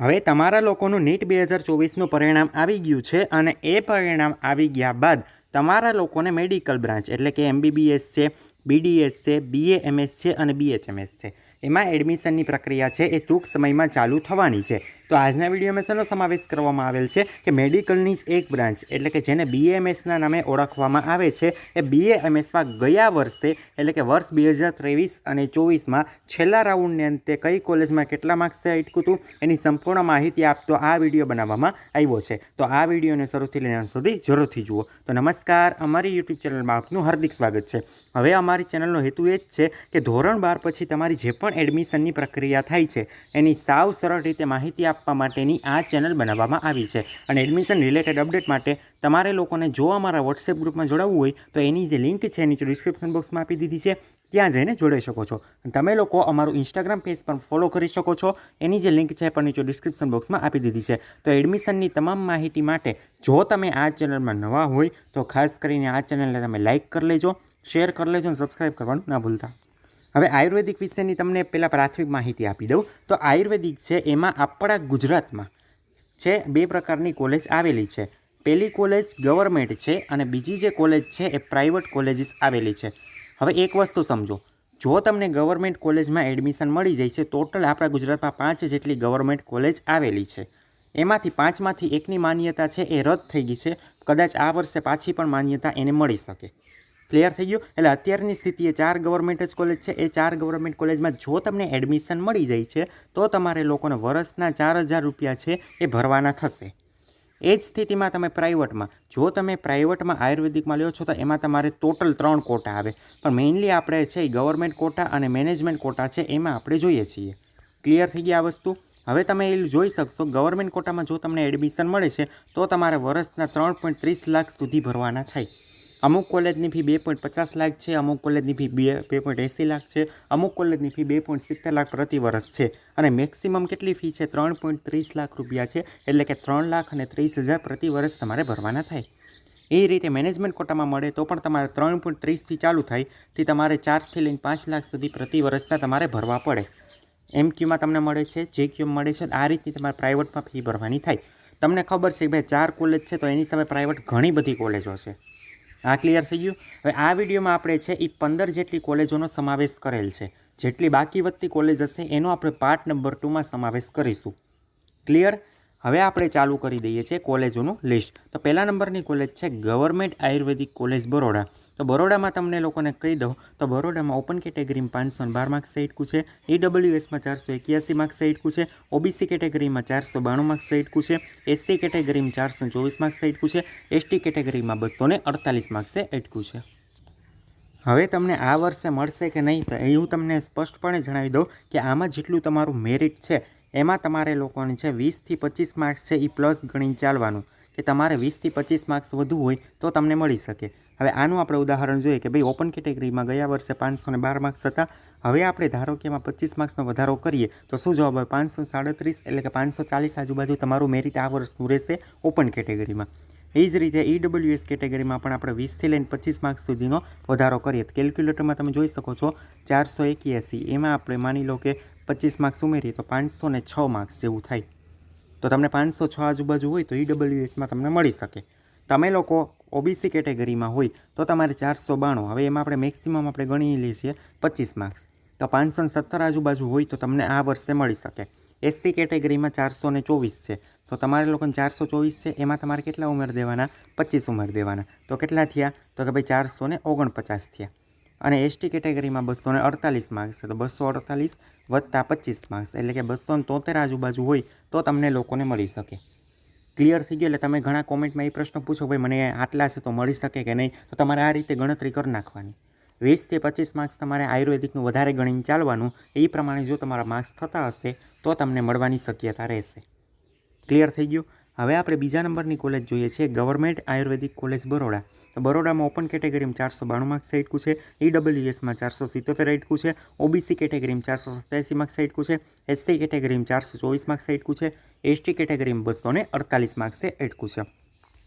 હવે તમારા લોકોનું નીટ બે હજાર ચોવીસનું પરિણામ આવી ગયું છે અને એ પરિણામ આવી ગયા બાદ તમારા લોકોને મેડિકલ બ્રાન્ચ એટલે કે એમબીબીએસ છે, બીડીએસ છે, બીએ, એમએસ છે અને બીએચએમએસ છે. એમાં એડમિશનની પ્રક્રિયા છે એ ટૂંક સમયમાં ચાલુ થવાની છે. તો આજના વિડીયોમાં શેનો સમાવેશ કરવામાં આવેલ છે કે મેડિકલની જ એક બ્રાન્ચ, એટલે કે જેને બીએએમએસના નામે ઓળખવામાં આવે છે. એ બીએએમએસમાં ગયા વર્ષે, એટલે કે વર્ષ બે હજાર ત્રેવીસ અને ચોવીસમાં છેલ્લા રાઉન્ડને અંતે કઈ કોલેજમાં કેટલા માર્ક્સે અટકું હતું એની સંપૂર્ણ માહિતી આપતો આ વીડિયો બનાવવામાં આવ્યો છે. તો આ વિડીયોને શરૂથી લઈને સુધી જરૂરથી જુઓ. તો નમસ્કાર, અમારી યુટ્યુબ ચેનલમાં આપનું હાર્દિક સ્વાગત છે. હવે અમારી ચેનલનો હેતુ એ જ છે કે ધોરણ બાર પછી તમારી જે પણ એડમિશનની પ્રક્રિયા થાય છે, એની સાવ સરળ રીતે માહિતી આપવા માટેની આ ચેનલ બનાવવામાં આવી છે. અને એડમિશન રિલેટેડ અપડેટ માટે તમારે લોકોને જો અમારા વોટ્સએપ ગ્રુપમાં જોડાવવું હોય, તો એની જે લિંક છે નીચે ડિસ્ક્રિપ્શન બોક્સમાં આપી દીધી છે. ત્યાં જઈને જોડાઈ શકો છો. તમે લોકો અમારું ઇન્સ્ટાગ્રામ પેજ પણ ફોલો કરી શકો છો. એની જે લિંક છે પણ નીચે ડિસ્ક્રિપ્શન બોક્સમાં આપી દીધી છે. તો એડમિશનની તમામ માહિતી માટે જો તમે આ ચેનલમાં નવા હોય, તો ખાસ કરીને આ ચેનલને તમે લાઇક કરી લેજો શેર કરી લેજો અને સબસ્ક્રાઈબ કરવાનું ના ભૂલતા. હવે આયુર્વેદિક વિશેની તમને પહેલાં પ્રાથમિક માહિતી આપી દઉં. તો આયુર્વેદિક છે, એમાં આપણા ગુજરાતમાં છે, બે પ્રકારની કોલેજ આવેલી છે. પહેલી કોલેજ ગવર્મેન્ટ છે અને બીજી જે કોલેજ છે, એ પ્રાઇવેટ કોલેજીસ આવેલી છે. હવે એક વસ્તુ સમજો, જો તમને ગવર્મેન્ટ કોલેજમાં એડમિશન મળી જાય છે ટોટલ આપણા ગુજરાતમાં પાંચ જેટલી ગવર્મેન્ટ કોલેજ આવેલી છે. એમાંથી પાંચમાંથી એકની માન્યતા છે, એ રદ થઈ ગઈ છે. કદાચ આ વર્ષે પાછી પણ માન્યતા એને મળી શકે. ક્લિયર થઈ ગયું? એટલે અત્યારની સ્થિતિએ ચાર ગવર્મેન્ટ જ કોલેજ છે. એ ચાર ગવર્મેન્ટ કોલેજમાં જો તમને એડમિશન મળી જાય છે, તો તમારે લોકોને વર્ષના ચાર હજાર રૂપિયા છે એ ભરવાના થશે. એ જ સ્થિતિમાં તમે પ્રાઇવેટમાં જો તમે પ્રાઇવેટમાં આયુર્વેદિકમાં લ્યો છો, તો એમાં તમારે ટોટલ ત્રણ કોટા આવે. પણ મેઇનલી આપણે છે એ ગવર્મેન્ટ કોટા અને મેનેજમેન્ટ કોટા છે, એમાં આપણે જોઈએ છીએ. ક્લિયર થઈ ગઈ આ વસ્તુ? હવે તમે એ જોઈ શકશો ગવર્મેન્ટ કોટામાં જો તમને એડમિશન મળે છે, તો તમારે વર્ષના ત્રણ પોઈન્ટ ત્રીસ લાખ સુધી ભરવાના થાય. અમુક કોલેજની ફી બે પોઈન્ટ પચાસ લાખ છે, અમુક કોલેજની ફી બે બે પોઈન્ટ એંસી લાખ છે, અમુક કોલેજની ફી બે પોઈન્ટ સિત્તેર લાખ પ્રતિ વર્ષ છે અને મેક્સિમમ કેટલી ફી છે? ત્રણ પોઈન્ટ ત્રીસ લાખ રૂપિયા છે, એટલે કે ત્રણ લાખ અને ત્રીસ હજાર પ્રતિ વર્ષ તમારે ભરવાના થાય. એ રીતે મેનેજમેન્ટ કોટામાં મળે તો પણ તમારે ત્રણ પોઈન્ટ ત્રીસથી ચાલુ થાય તે તમારે ચારથી લઈને પાંચ લાખ સુધી પ્રતિ વર્ષના તમારે ભરવા પડે. એમ ક્યુમાં તમને મળે છે જે ક્યુમાં મળે છે, આ રીતની તમારે પ્રાઇવેટમાં ફી ભરવાની થાય. તમને ખબર છે કે ભાઈ ચાર કોલેજ છે, તો એની સામે પ્રાઇવેટ ઘણી બધી કોલેજો છે. આ ક્લિયર થઈ ગયું? હવે આ વિડીયોમાં આપણે છે એ પંદર જેટલી કોલેજોનો સમાવેશ કરેલ છે. જેટલી બાકી વધતી કોલેજ હશે એનો આપણે પાર્ટ નંબર ટુમાં સમાવેશ કરીશું. ક્લિયર હવે આપણે ચાલુ કરી દઈએ છીએ કોલેજોનું લિસ્ટ. તો પહેલા નંબરની કોલેજ છે ગવર્મેન્ટ આયુર્વેદિક કોલેજ બરોડા. તો બરોડામાં તમને લોકોને કહી દઉં, તો બરોડામાં ઓપન કેટેગરીમાં પાંચસો બાર માર્ક્સ એટકું છે. ઈડબ્લ્યુએસમાં ચારસો એક્યાસી માર્ક્સ એટકું છે. ઓબીસી કેટેગરીમાં ચારસો બાણું માર્ક્સ એટકું છે. એસસી કેટેગરીમાં ચારસો ચોવીસ માર્ક્સ એટકું છે. એસટી કેટેગરીમાં બસો ને અડતાલીસ માર્ક્સે એટકું છે. હવે તમને આ વર્ષે મળશે કે નહીં, તો એ હું તમને સ્પષ્ટપણે જણાવી દઉં કે આમાં જેટલું તમારું મેરિટ છે એમાં તમારે લોકોને છે વીસથી પચીસ માર્ક્સ છે એ પ્લસ ગણી ચાલવાનું. કે તમારે વીસથી પચીસ માર્ક્સ વધુ હોય તો તમને મળી શકે. હવે આનું આપણે ઉદાહરણ જોઈએ કે ભાઈ ઓપન કેટેગરીમાં ગયા વર્ષે પાંચસો ને બાર માર્ક્સ હતા. હવે આપણે ધારો કે એમાં પચીસ માર્ક્સનો વધારો કરીએ, તો શું જવાબ હોય પાંચસો સાડત્રીસ એટલે કે પાંચસો ચાલીસ આજુબાજુ તમારું મેરિટ આ વર્ષનું રહેશે ઓપન કેટેગરીમાં એ જ રીતે ઈડબ્લ્યુએસ કેટેગરીમાં પણ આપણે વીસથી લઈને પચીસ માર્ક્સ સુધીનો વધારો કરીએ. કેલ્ક્યુલેટરમાં તમે જોઈ શકો છો ચારસો એક્યાસી. એમાં આપણે માની લો કે પચીસ માર્ક્સ ઉમેરીએ તો પાંચસો ને છ માર્ક્સ જેવું થાય. તો તમને પાંચસો છ આજુબાજુ હોય તો ઈડબ્લ્યુએસમાં તમને મળી શકે. તમે લોકો ઓબીસી કેટેગરીમાં હોય તો તમારે ચારસો બાણું. હવે એમાં આપણે મેક્સિમમ આપણે ગણી લઈએ છીએ પચીસ માર્ક્સ તો પાંચસો સત્તર આજુબાજુ હોય તો તમને આ વર્ષે મળી શકે. એસસી કેટેગરીમાં ચારસો ને ચોવીસ છે. તો તમારે લોકોને ચારસો ચોવીસ છે, એમાં તમારે કેટલા ઉમેર દેવાના? પચીસ ઉમેર દેવાના. તો કેટલા થયા? તો કે ભાઈ ચારસો ને ઓગણપચાસ થયા. અને એસટી કેટેગરીમાં બસો ને અડતાલીસ માર્ક્સ તો બસો અડતાલીસ વત્તા પચીસ માર્ક્સ એટલે કે બસો ને તોતેર આજુબાજુ હોય તો તમને લોકોને મળી શકે. ક્લિયર થઈ ગયું? એટલે તમે ઘણા કોમેન્ટમાં એ પ્રશ્ન પૂછો, ભાઈ, મને આટલા છે તો મળી શકે કે નહીં? તો તમારે આ રીતે ગણતરી કરી નાખવાની. વીસથી પચીસ માર્ક્સ તમારે આયુર્વેદિકનું વધારે ગણીને ચાલવાનું. એ પ્રમાણે જો તમારા માર્ક્સ થતા હશે તો તમને મળવાની શક્યતા રહેશે. ક્લિયર થઈ ગયું? હવે આપણે બીજા નંબરની કોલેજ જોઈએ છીએ ગવર્મેન્ટ આયુર્વેદિક કોલેજ બરોડા. બરોડામાં ઓપન કેટેગરીમાં ચારસો બાણું માર્ક્સ સાઈટકું છે ઈડબ્લ્યુએસમાં ચારસો સિત્તોતેર આઈટકું છે ઓબીસી કેટેગરીમાં ચારસો સત્યાસી માર્ક્સ સાઈટકું છે એસસી કેટેગરીમાં ચારસો ચોવીસ માર્ક્સ સાઈટકું છે એસટી કેટેગરીમાં બસો ને અડતાલીસ માર્ક્સે એટકું છે.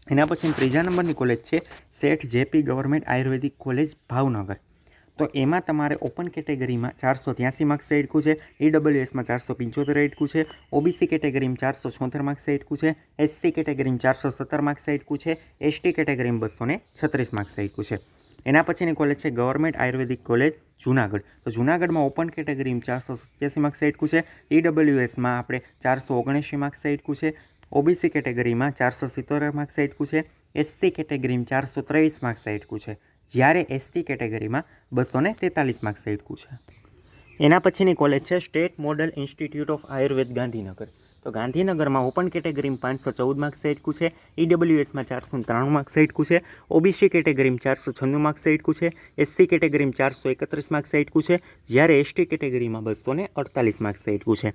એના પછી ત્રીજા નંબરની કોલેજ છે Seth JP government Ayurvedic college Bhavnagar. તો એમાં તમારે ઓપન કેટેગરીમાં ચારસો ત્યાંસી માર્ક્સે એટકું છે ઈડબ્લ્યુએસમાં ચારસો પંચોતેર એટકું છે ઓબીસી કેટેગરીમાં ચારસો છોતેર માર્ક્સે એટકું છે એસસી કેટેગરીમાં ચારસો સત્તર માર્ક્સે એટકું છે એસટી કેટેગરીમાં બસો ને છત્રીસ માર્ક્સે એટકું છે. એના પછીની કોલેજ છે ગવર્મેન્ટ આયુર્વેદિક કોલેજ જુનાગઢ. તો જુનાગઢમાં ઓપન કેટેગરીમાં ચારસો સત્યાસી માર્ક્સ એટકું છે ઈડબ્લ્યુએસમાં આપણે ચારસો ઓગણએંશી માર્ક્સ એટકું છે ઓબીસી કેટેગરીમાં ચારસો સિત્તોતેર માર્ક્સ એટકું છે એસસી કેટેગરીમાં ચારસો ત્રેવીસ માર્ક્સ એટકું છે. જ્યારે એસટી કેટેગરીમાં બસો ને તેતાલીસ માર્ક્સ એટકું છે. એના પછીની કોલેજ છે state model institute of Ayurveda Gandhinagar. તો ગાંધીનગરમાં ઓપન કેટેગરીમાં પાંચસો ચૌદ માર્ક્સ એટકું છે. ઈડબ્લ્યુએસમાં ચારસો ત્રાણું માર્ક્સ એટકું છે. ઓબીસી કેટેગરીમાં ચારસો છન્નું માર્ક્સ એટકું છે. એસસી કેટેગરીમાં ચારસો એકત્રીસ માર્ક્સ એટકું છે. જ્યારે એસટી કેટેગરીમાં બસો ને અડતાલીસ માર્ક્સ એટકું છે.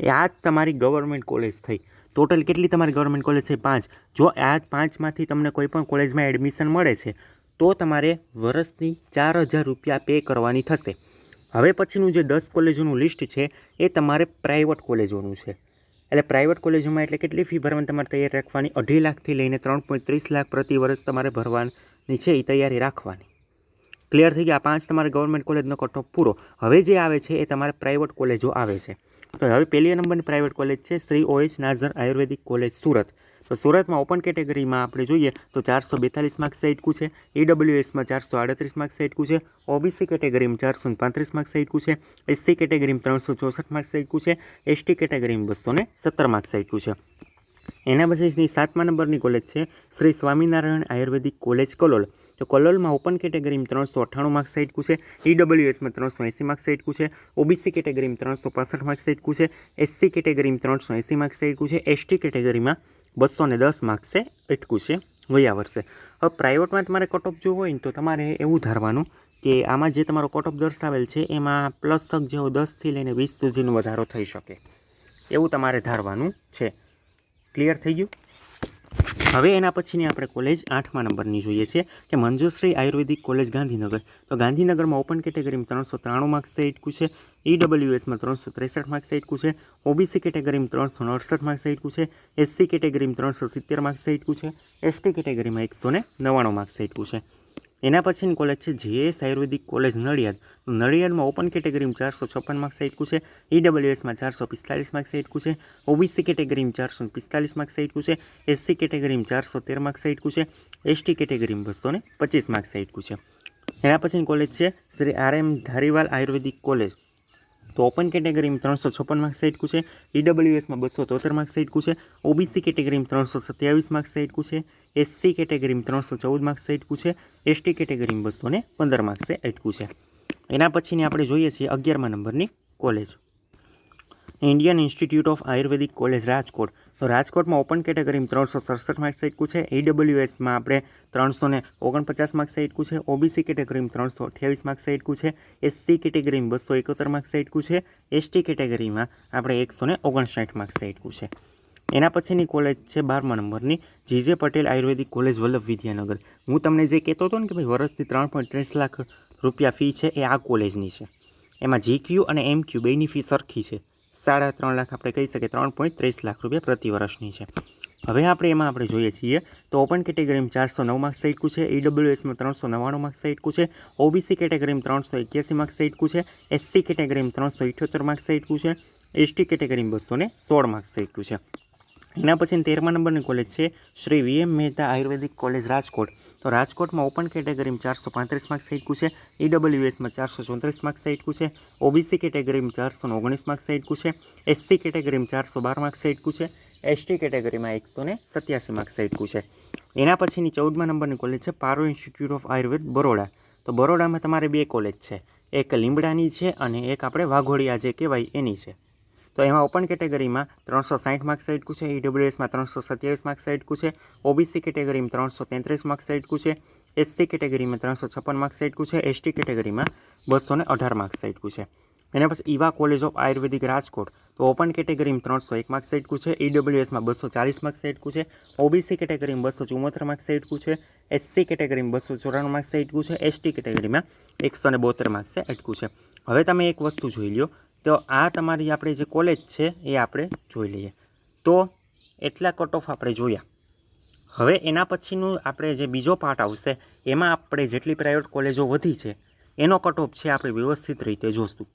એ આ જ તમારી ગવર્મેન્ટ કોલેજ થઈ. ટોટલ કેટલી તમારી ગવર્મેન્ટ કોલેજ છે પાંચ. જો આ પાંચમાંથી તમને કોઈ પણ કોલેજમાં એડમિશન મળે છે તો તમારે વર્ષની ચાર હજાર રૂપિયા પે કરવાની થશે. હવે પછીનું જે દસ કોલેજોનું લિસ્ટ છે, એ તમારે પ્રાઇવેટ કોલેજોનું છે. એટલે પ્રાઇવેટ કોલેજોમાં એટલે કેટલી ફી ભરવાની તમારે તૈયાર રાખવાની? અઢી લાખથી લઈને ત્રણ પોઈન્ટ ત્રીસ લાખ પ્રતિ વર્ષ તમારે ભરવાની છે, એ તૈયારી રાખવાની. ક્લિયર થઈ ગયા? પાંચ તમારે ગવર્મેન્ટ કોલેજનો કટ પૂરો. હવે જે આવે છે, એ તમારે પ્રાઇવેટ કોલેજો આવે છે. તો હવે પહેલી નંબરની પ્રાઇવેટ કોલેજ છે, શ્રી ઓએચ નાઝર આયુર્વેદિક કોલેજ સુરત. તો સુરતમાં ઓપન કેટેગરીમાં આપણે જોઈએ તો ચારસો બેતાલીસ માર્ક્સ એટકું છે ઈડબ્લ્યુએસમાં ચારસો આડત્રીસ માર્ક્સ એટકું છે ઓબીસી કેટેગરીમાં ચારસો પાંત્રીસ માર્ક્સ એટકું છે એસસી કેટેગરીમાં ત્રણસો ચોસઠ માર્ક્સ એટકું છે એસટી કેટેગરીમાં બસો સત્તર માર્ક્સ એટકું છે. એના પછી સાતમા નંબરની કોલેજ છે શ્રી સ્વામિનારાયણ આયુર્વેદિક કોલેજ કલોલ. તો કલોલમાં ઓપન કેટેગરીમાં ત્રણસો અઠ્ઠાણું માર્ક્સ એટકું છે ઈડબ્લ્યુએસમાં ત્રણસો એંસી માર્ક્સ એટકું છે ઓબીસી કેટેગરીમાં ત્રણસો પાસઠ માર્ક્સ એટકું છે એસસી કેટેગરીમાં ત્રણસો એંસી માર્ક્સ એટકું છે એસટી કેટેગરીમાં બસો ને દસ માર્ક્સે અટકું છે ગયા વર્ષે. હવે પ્રાઇવેટમાં તમારે કટ ઓફ જોવો હોય ને તો તમારે એવું ધારવાનું કે આમાં જે તમારો કટઓફ દર્શાવેલ છે, એમાં પ્લસ તક જેવો દસથી લઈને વીસ સુધીનો વધારો થઈ શકે. એવું તમારે ધારવાનું છે. ક્લિયર થઈ ગયું? હવે એના પછીની આપણે કોલેજ આઠમા નંબરની જોઈએ છે કે મંજુશ્રી આયુર્વેદિક કોલેજ ગાંધીનગર. તો ગાંધીનગરમાં ઓપન કેટેગરીમાં ત્રણસો ત્રાણું માર્ક્સ એટકું છે. ઈડબ્લ્યુએસમાં ત્રણસો ત્રેસઠ માર્ક્સ એટકું છે. ઓબીસી કેટેગરીમાં ત્રણસો અડસઠ માર્ક્સ એટકું છે. એસસી કેટેગરીમાં ત્રણસો સિત્તેર માર્ક્સ એટકું છે. એસટી કેટેગરીમાં એકસો ને નવ્વાણું માર્ક્સ એટકું છે. એના પછીની કોલેજ છે જેએસ આયુર્વેદિક કોલેજ નડિયાદ. નડિયાદમાં ઓપન કેટેગરીમાં ચારસો છપ્પન માર્ક્સ એટકું છે. ઈડબ્લ્યુએસમાં ચારસો પિસ્તાલીસ માર્ક્સ એટકું છે. ઓબીસી કેટેગરીમાં ચારસો પિસ્તાલીસ માર્ક્સ એટકું છે. એસસી કેટેગરીમાં ચારસો તેર માર્ક્સ એટકું છે. એસટી કેટેગરીમાં બસો ને પચીસ માર્ક્સ એટકું છે. એના પછીની કોલેજ છે Shri R M Dhariwal Ayurvedic college તો ઓપન કેટેગરીમાં ત્રણસો છપ્પન માર્ક્સ એટકું છે. ઈડબ્લ્યુએસમાં બસો તોતેર માર્ક્સ આટકું છે. ઓબીસી કેટેગરીમાં ત્રણસો સત્યાવીસ માર્ક્સ એટકું છે. એસસી કેટેગરીમાં ત્રણસો ચૌદ માર્ક્સ આટકું છે. એસટી કેટેગરીમાં બસો ને પંદર માર્ક્સે એટકું છે. એના પછીની આપણે જોઈએ છીએ અગિયારમા નંબરની college Indian institute of Ayurvedic college Rajkot. તો રાજકોટમાં ઓપન કેટેગરીમાં ત્રણસો સડસઠ માર્ક્સ એટકું છે. ઈડબ્લ્યુએસમાં આપણે ત્રણસો ને ઓગણપચાસ માર્ક્સ એટકું છે. ઓબીસી કેટેગરીમાં ત્રણસો અઠ્યાવીસ માર્ક્સ એટકું છે. એસસી કેટેગરીમાં બસો એકોતેર માર્ક્સ એટકું છે. એસટી કેટેગરીમાં આપણે એકસો ને ઓગણસાઠ માર્ક્સ એટકું છે. એના પછીની કોલેજ છે બારમા નંબરની જીજે પટેલ આયુર્વેદિક કોલેજ વલ્લભ વિદ્યાનગર. હું તમને જે કહેતો હતો ને કે ભાઈ વર્ષથી ત્રણ પોઈન્ટ ત્રીસ લાખ રૂપિયા ફી છે, એ આ કોલેજની છે. એમાં જીક્યુ અને એમક્યુ બેની ફી સરખી છે. સાડા ત્રણ લાખ આપણે કહી શકીએ, ત્રણ પોઈન્ટ ત્રીસ લાખ રૂપિયા પ્રતિ વર્ષની છે. હવે આપણે એમાં આપણે જોઈએ છીએ તો ઓપન કેટેગરીમાં ચારસો નવ માર્ક્સ એટકું છે ઈડબ્લ્યુએસમાં ત્રણસો નવ્વાણું માર્ક્સ એટકું છે ઓબીસી કેટેગરીમાં ત્રણસો એક્યાસી માર્ક્સ એટકું છે એસસી કેટેગરીમાં ત્રણસો ઇઠ્યોતેર માર્ક્સ એટકું છે એસટી કેટેગરીમાં બસો ને સોળ માર્ક્સ એટકું છે. એના પછી તેરમા નંબરની કોલેજ છે Shri V M Mehta Ayurvedic college Rajkot. તો રાજકોટમાં ઓપન કેટેગરીમાં ચારસો પાંત્રીસ માર્ક્સ એટકું છે. ઈડબ્લ્યુએસમાં ચારસો ચોત્રીસ માર્ક્સ એટકું છે. ઓબીસી કેટેગરીમાં ચારસો ઓગણીસ માર્ક્સ એટકું છે. એસસી કેટેગરીમાં ચારસો બાર માર્ક્સ એટકું છે. એસટી કેટેગરીમાં એકસો ને સત્યાસી માર્ક્સ એટકું છે. એના પછીની ચૌદમા નંબરની કોલેજ છે પારો ઇન્સ્ટિટ્યૂટ ઓફ આયુર્વેદ બરોડા. તો બરોડામાં તમારે બે કોલેજ છે. એક લીમડાની છે અને એક આપણે વાઘોડિયા જે કહેવાય એની છે. તો એમાં ઓપન કેટેગરીમાં ત્રણસો સાઠ માર્ક્સ એટકું છે ઈડબ્લ્યુએસમાં ત્રણસો સત્યાવીસ માર્ક્સ એટકું છે ઓબીસી કેટેગરીમાં ત્રણસો તેત્રીસ માર્ક્સ એટકું છે એસસી કેટેગરીમાં ત્રણસો છપ્પન માર્ક્સ એટકું છે એસટી કેટેગરીમાં બસો ને અઢાર માર્ક્સ એટકું છે એના પછી Eva college of Ayurvedic Rajkot તો ઓપન કેટેગરીમાં ત્રણસો એક માર્ક્સ એટકું છે ઈડબ્લ્યુએસમાં બસો ચાલીસ માર્ક્સ એટકું છે ઓબીસી કેટેગરીમાં બસો ચુમ્મોતેર માર્ક્સ એટકું છે એસસી કેટેગરીમાં બસો ચોરાણું માર્ક્સ એટકું છે એસટી કેટેગરીમાં એકસો ને બોતેર માર્ક્સે અટકું છે હવે તમે એક વસ્તુ જોઈ લો તો આ તમારી આપણે જે કોલેજ છે એ આપણે જોઈ લઈએ. તો એટલા કટ ઓફ આપણે જોયા. હવે એના પછીનું આપણે જે બીજો પાર્ટ આવશે, એમાં આપણે જેટલી પ્રાઇવેટ કોલેજો વધી છે, એનો કટ ઓફ છે આપણે વ્યવસ્થિત રીતે જોશું.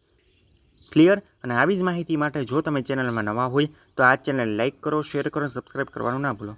ક્લિયર અને આવી જ માહિતી માટે જો તમે ચેનલમાં નવા હોય, તો આ ચેનલ લાઇક કરો શેર કરો સબસ્ક્રાઈબ કરવાનું ના ભૂલો.